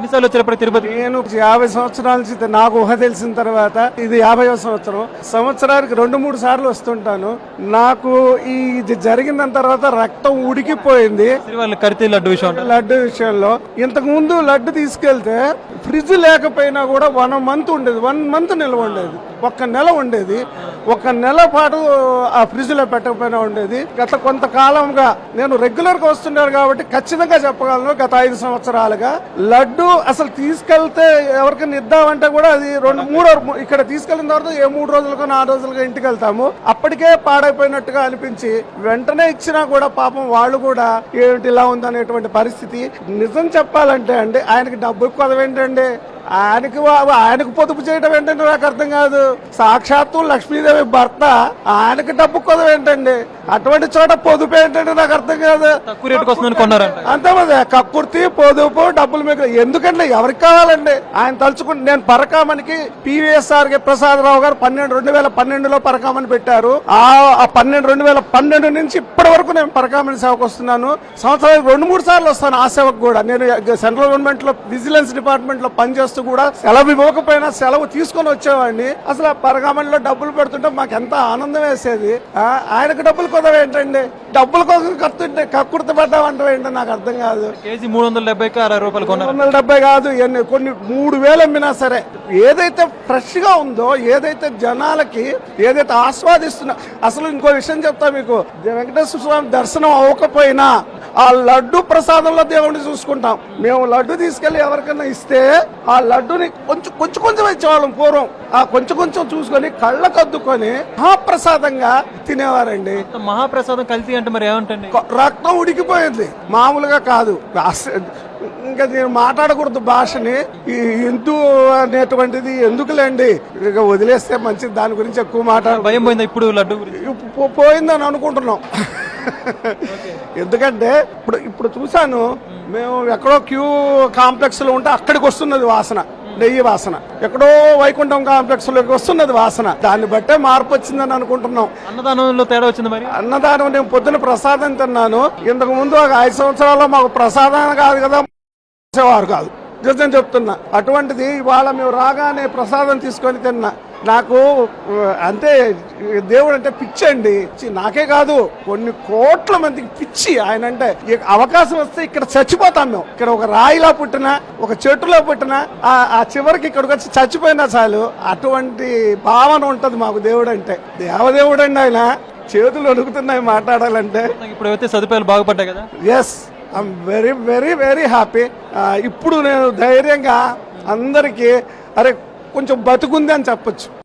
ఎన్నిసార్లు తిరుపతి? నేను యాభై సంవత్సరాల నుంచి నాకు ఊహ తెలిసిన తర్వాత ఇది యాభై సంవత్సరం. సంవత్సరానికి రెండు మూడు సార్లు వస్తుంటాను. నాకు ఈ ఇది జరిగిన తర్వాత రక్తం ఉడికిపోయింది. కరితే లడ్డు విషయం. లడ్డు విషయంలో. ఇంతకు ముందు లడ్డు తీసుకెళ్తే ఫ్రిడ్జ్ లేకపోయినా కూడా వన్ మంత్ ఉండేది. వన్ మంత్ నిల్వ ఉండేది. ఒక్క నెల ఉండేది. ఒక నెల పాటు ఆ ఫ్రిడ్జ్లో పెట్టకపోయినా ఉండేది. గత కొంతకాలంగా నేను రెగ్యులర్గా వస్తున్నాను కాబట్టి ఖచ్చితంగా చెప్పగలను గత ఐదు సంవత్సరాలుగా. లడ్డు అసలు తీసుకెళ్తే ఎవరికైనా ఇద్దామంటే కూడా అది రెండు మూడు ఇక్కడ తీసుకెళ్ళిన తర్వాత ఏ మూడు రోజులకు నాలుగు రోజులుగా ఇంటికి వెళ్తాము. అప్పటికే పాడైపోయినట్టుగా అనిపించి వెంటనే ఇచ్చినా కూడా పాపం వాళ్ళు కూడా ఏమిటి ఇలా ఉందనేటువంటి పరిస్థితి? నిజం చెప్పాలంటే అండి ఆయనకి డబ్బు కొదవేంటండి ఆయనకి ఆయనకు పొదుపు చేయడం ఏంటంటే నాకు అర్థం కాదు. సాక్షాత్తు లక్ష్మీదేవి భర్త ఆయనకి డబ్బు కొదవ ఏంటండి? అటువంటి చోట పొదుపు ఏంటంటే నాకు అర్థం కాదు. తక్కువ రేటుకి వస్తుందని కొన్నారంట. అంతే మరి కక్కుర్తి పొదుపు డబ్బులు మీకు ఎందుకంటే ఎవరికి కావాలండి? ఆయన తలుచుకుంటే నేను పరకామనికి పివిఎస్ఆర్కి ప్రసాదరావు గారు పన్నెండు రెండు వేల పన్నెండులో పరకామని పెట్టారు. ఆ పన్నెండు రెండు వేల పన్నెండు నుంచి ఇప్పటి వరకు నేను పరకామని సేవకు వస్తున్నాను. సంవత్సరానికి రెండు మూడు సార్లు వస్తాను ఆ సేవకు కూడా. నేను సెంట్రల్ గవర్నమెంట్లో విజిలెన్స్ డిపార్ట్మెంట్లో పనిచేస్తూ కూడా సెలవు ఇవ్వకపోయినా సెలవు తీసుకొని వచ్చేవాడిని. అసలు ఆ పరకామణిలో డబ్బులు పెడుతుంటే మాకు ఎంత ఆనందం వేసేది. ఆయనకు డబ్బులు కుదవ ఏంటండి? డబ్బుల కోసం కత్తుంటే కక్కుర్తి పడ్డామంటే ఏంటో నాకు అర్థం కాదు. కేజీ మూడు వందల డెబ్బైకి అరవై రూపాయలు కొన్నారు. వందల డెబ్బై కాదు ఎన్ని కొన్ని మూడు వేలు అమ్మినా సరే. ఏదైతే ఫ్రెష్గా ఉందో ఏదైతే జనాలకి ఏదైతే ఆస్వాదిస్తున్నా అసలు ఇంకో విషయం చెప్తా మీకు. వెంకటేశ్వర స్వామి దర్శనం అవ్వకపోయినా ఆ లడ్డు ప్రసాదంలో దేవుడిని చూసుకుంటాం. మేము లడ్డు తీసుకెళ్ళి ఎవరికైనా ఇస్తే ఆ లడ్డుని కొంచెం కొంచెం కొంచెం ఇచ్చేవాళ్ళం పూర్వం. ఆ కొంచెం కొంచెం చూసుకొని కళ్ళకు అద్దుకొని మహాప్రసాదంగా తినేవారండి. మహాప్రసాదం కల్తీ అంటే మరి ఏమంటండి? రక్తం ఉడికిపోయింది. మామూలుగా కాదు. ఇంకా నేను మాట్లాడకూడదు భాషని. హిందూ అనేటువంటిది ఎందుకులేండి? ఇక వదిలేస్తే మంచిది. దాని గురించి ఎక్కువ మాట్లాడ భయం పోయిందా ఇప్పుడు లడ్డు పోయిందని అనుకుంటున్నాం. ఎందుకంటే ఇప్పుడు ఇప్పుడు చూసాను మేము ఎక్కడో క్యూ కాంప్లెక్స్లో ఉంటే అక్కడికి వస్తున్నది వాసన నెయ్యి వాసన. ఎక్కడో వైకుంఠం కాంప్లెక్స్లోకి వస్తున్నది వాసన. దాన్ని బట్టే మార్పు వచ్చిందని అనుకుంటున్నాం. అన్నదానంలో తేడా వచ్చింది మరి? అన్నదానం నేను పొద్దున ప్రసాదం తిన్నాను. ఇంతకు ముందు ఒక ఐదు సంవత్సరాల్లో మాకు ప్రసాదం కాదు కదా వారు కాదు. నిజం చెప్తున్నా. అటువంటిది ఇవాళ మేము రాగానే ప్రసాదం తీసుకొని తిన్నా. నాకు అంతే దేవుడు అంటే పిచ్చి అండి నాకే కాదు. కొన్ని కోట్ల మందికి పిచ్చి ఆయన అంటే. అవకాశం వస్తే ఇక్కడ చచ్చిపోతాం మేము. ఇక్కడ ఒక రాయిలా పుట్టినా ఒక చెట్టులో పుట్టినా ఆ- ఆ చివరికి ఇక్కడికి వచ్చి చచ్చిపోయినా చాలు. అటువంటి భావన ఉంటది మాకు దేవుడు అంటే. దేవదేవుడు అండి ఆయన. చేతులు అడుగుతున్నాయి మాట్లాడాలంటే. ఇప్పుడు అయితే సదుపాయాలు బాగుపడ్డాయి కదా? Yes I'm very very very happy ఇప్పుడు నేను ధైర్యంగా అందరికీ అరే కొంచెం బతుకుంది అని చెప్పొచ్చు.